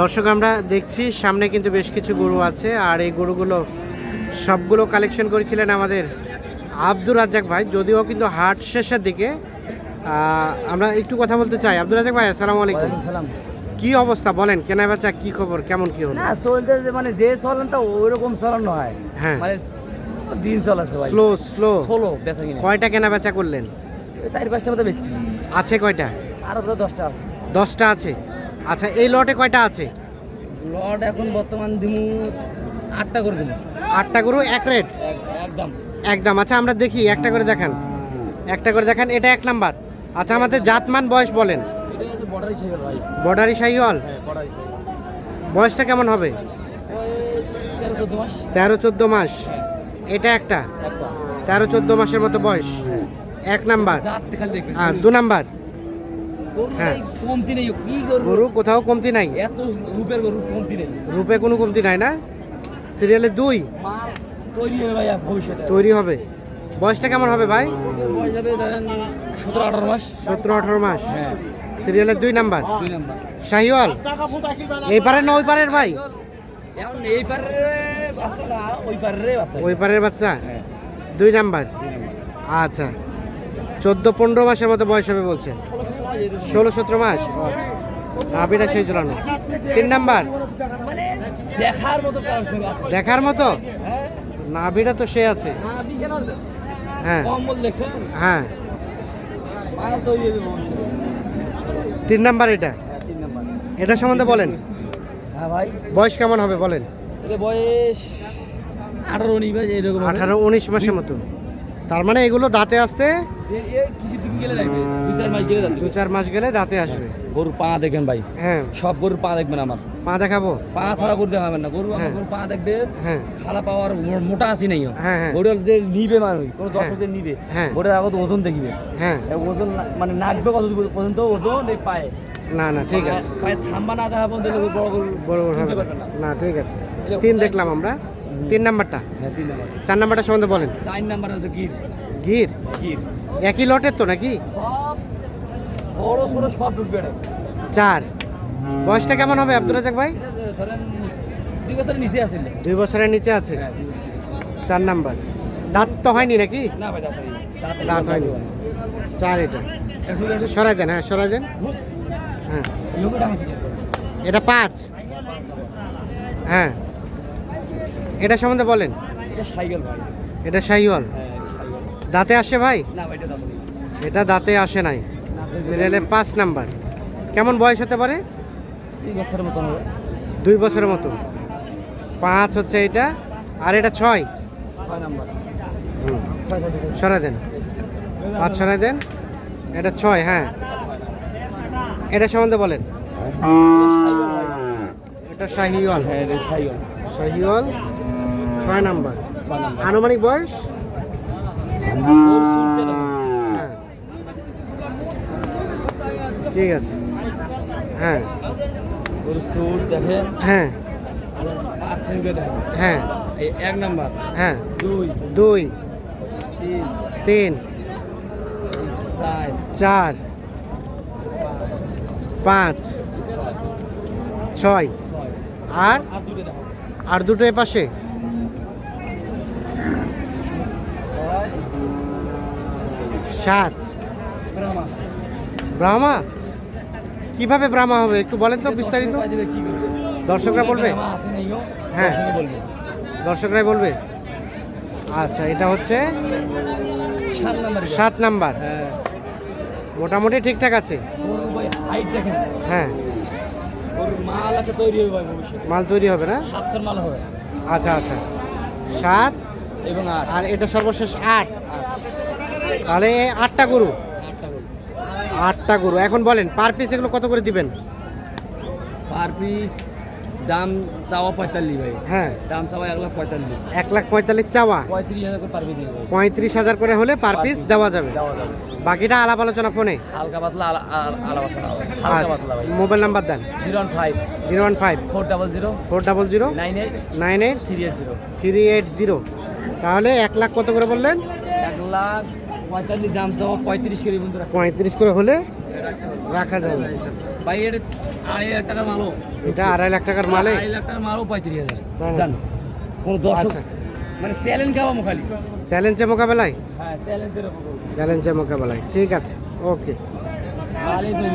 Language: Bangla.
দর্শক আমরা দেখছি সামনে কিন্তু বেশ কিছু গরু আছে আর এই গরুগুলো সবগুলো কালেকশন করেছিলেন আমাদের আব্দুর রাজ্জাক ভাই। যদিও কিন্তু হাট শেষের দিকে আমরা একটু কথা বলতে চাই। আব্দুর রাজ্জাক ভাই আসসালামু আলাইকুম। কি অবস্থা বলেন কেনা বেচা কি খবর কেমন কি হলো? না চলতেছে মানে যে চলেন তা ওইরকম চলানো হয়। হ্যাঁ। মানে দিন চলাছে ভাই। স্লো স্লো বেচা কিনে। কয়টা কেনা বেচা করলেন? চার পাঁচটা মতো বেচছি। আছে কয়টা? আরও দশটা আছে। দশটা আছে। আচ্ছা এই লটে কয়টা আছে? লট এখন বর্তমান দিমু আটটা করে দিন আটটা গরু এক রেট? একদম। একদম। আচ্ছা আমরা দেখি একটা করে দেখান। একটা করে দেখান এটা এক নাম্বার। আচ্ছা আমাদের জাতমান বয়স বলেন। বর্ডারি শাহিওয়াল হ্যাঁ বয়সটা কেমন হবে? তেরো চোদ্দ মাস। মাস। এটা একটা? তেরো চোদ্দ মাসের মতো বয়স। এক নাম্বার। হ্যাঁ দু নাম্বার। হ্যাঁ। কমতি নেই কি গরু? গরু কোথাও কমতি নাই। এত রূপের গরু কমতি নেই। রূপে কোনো কমতি নাই না? সিরিয়ালে দুই। মাল তৈরি হবে ভাই ভবিষ্যতে। তৈরি হবে। বয়সটা কেমন হবে ভাই? বয়স হবে ধরেন সতেরো আঠারো মাস। সতেরো আঠারো মাস। হ্যাঁ। সিরিয়ালের দুই নাম্বার। শাহিওয়াল এই পারের না ওই পারের ভাই? ওই পারের বাচ্চা? হ্যাঁ। দুই নাম্বার। আচ্ছা। চোদ্দ পনেরো মাসের মতো বয়স হবে বলছেন ষোলো সতেরো মাস। নাভিটা সেই ঝুলানো তিন নাম্বার। দেখার মতো হ্যাঁ। নাভিটা তো সে আছে। হ্যাঁ। হ্যাঁ। ভবিষ্যতে তিন নাম্বার এটা? হ্যাঁ এটা সম্বন্ধে বলেন। হ্যাঁ বয়স কেমন হবে বলেন? বয়স। আঠারো উনিশ মাসের মতো তার মানে এগুলো দাঁতে আসতে এ- এ কিছু দিন গেলে লাগবে দুই চার মাস গেলে দু চার মাস গেলে দাঁতে আসবে। গরুর পা দেখেন ভাই। হ্যাঁ। সব গরুর পা দেখবেন আমার। পা দেখাবো? পা ছাড়া গরু দেখাবেন না। গরু আমার। পা দেখবে হ্যাঁ। খালা পাওয়ার মোটা আছে নাই। যে নিবে মানুষ কোনো দশ। হাজার নিবে। গরুর আগত ওজন দেখবে। হ্যাঁ। ওজন মানে নাচবে কত পর্যন্ত? ওজন এই পায়ে। না না ঠিক আছে। পায়ে থাম্বা না দেখা পর্যন্ত বড় গরু বড় বড় হবে না। না। ঠিক আছে। তিন দেখলাম আমরা। তিন নাম্বারটা। হ্যাঁ তিন নাম্বার। চার নাম্বারটা সম্বন্ধে বলেন। চার নাম্বার হচ্ছে গির। গির? গির। একই লটের তো নাকি? বড় ছোট সব ঢুকবে এটা চার। বয়সটা কেমন হবে আব্দুল রাজাক ভাই? ধরেন দুই বছরের নিচে আছে। দুই বছরের নিচে আছে? হ্যাঁ দুই বছর। চার নাম্বার। দাঁত তো হয়নি নাকি? না ভাই দাঁত হয়নি। চার এটা। সরাই দেন হ্যাঁ সরাই দেন। হ্যাঁ? এটা পাঁচ। হ্যাঁ। এটা সম্বন্ধে বলেন। এটা সাইকেল দাঁতে আসে ভাই? এটা দাঁতে আসে নাই। সিরিয়ালের পাঁচ নাম্বার। কেমন বয়স হতে পারে? দুই বছরের মতো পাঁচ হচ্ছে এটা আর এটা ছয়। সরাই দেন। পাঁচ সরাই দেন। এটা ছয় হ্যাঁ। এটা সম্বন্ধে বলেন। এটা শাহিওয়াল। হ্যাঁ শাহিওয়াল। ছয় নাম্বার। আনুমানিক বয়স? ঠিক আছে। হ্যাঁ। ওর সুট দেখেন। হ্যাঁ। হ্যাঁ। এক নাম্বার। হ্যাঁ। দুই। দুই। তিন। চার। পাঁচ। ছয়। আর? আর দুটো এ পাশে সাত। ব্রাহ্মা? কীভাবে ব্রাহ্মা হবে? একটু বলেন তো বিস্তারিত। দর্শকরা বলবে? হ্যাঁ। দর্শকরাই বলবে? আচ্ছা এটা হচ্ছে সাত নাম্বার। মোটামুটি ঠিকঠাক আছে। হ্যাঁ। মাল তৈরি হবে ভাই ভবিষ্যতে মাল তৈরি হবে না? মাল হবে আচ্ছা আচ্ছা। সাত এবং আর এটা সর্বশেষ আট। তাহলে আটটা গরু? আটটা গরু। এখন বলেন পার পিস এগুলো কত করে দিবেন? পার পিস দাম চাওয়া পঁয়তাল্লিশ ভাই। হ্যাঁ। দাম চাওয়া এক লাখ পঁয়তাল্লিশ। এক লাখ পঁয়তাল্লিশ চাওয়া? পঁয়ত্রিশ হাজার করে পার পিস পঁয়ত্রিশ হাজার করে হলে পার পিস দেওয়া যাবে। বাকিটা আলাপ আলোচনা ফোনে? হালকা পাতলা আলা- আলা- আলাদা হবে। হালকা আচ্ছা মোবাইল নাম্বার দেন। Zero one five. Zero one five. Four double zero. Four double zero. Nine eight. Nine eight. Three eight zero. Three eight zero. তাহলে এক লাখ কত করে বললেন? এক লাখ দাম চাওয়া পঁয়ত্রিশ করে বন্ধু রাখ পঁয়ত্রিশ করে হলে রাখা যাবে। ভাই এটা আড়াই লাখ টাকার মালও। এটা আড়াই লাখ টাকার মালে? আড়াই লাখ টাকার মালও পঁয়ত্রিশ হাজার। জান কোনো দর্শক আচ্ছা। মানে চ্যালেঞ্জ খাওয়াবো খালি। চ্যালেঞ্জে মোকাবেলায়? হ্যাঁ চ্যালেঞ্জের। চ্যালেঞ্জে মোকাবেলায়। ঠিক আছে ওকে ভালোই ভাই।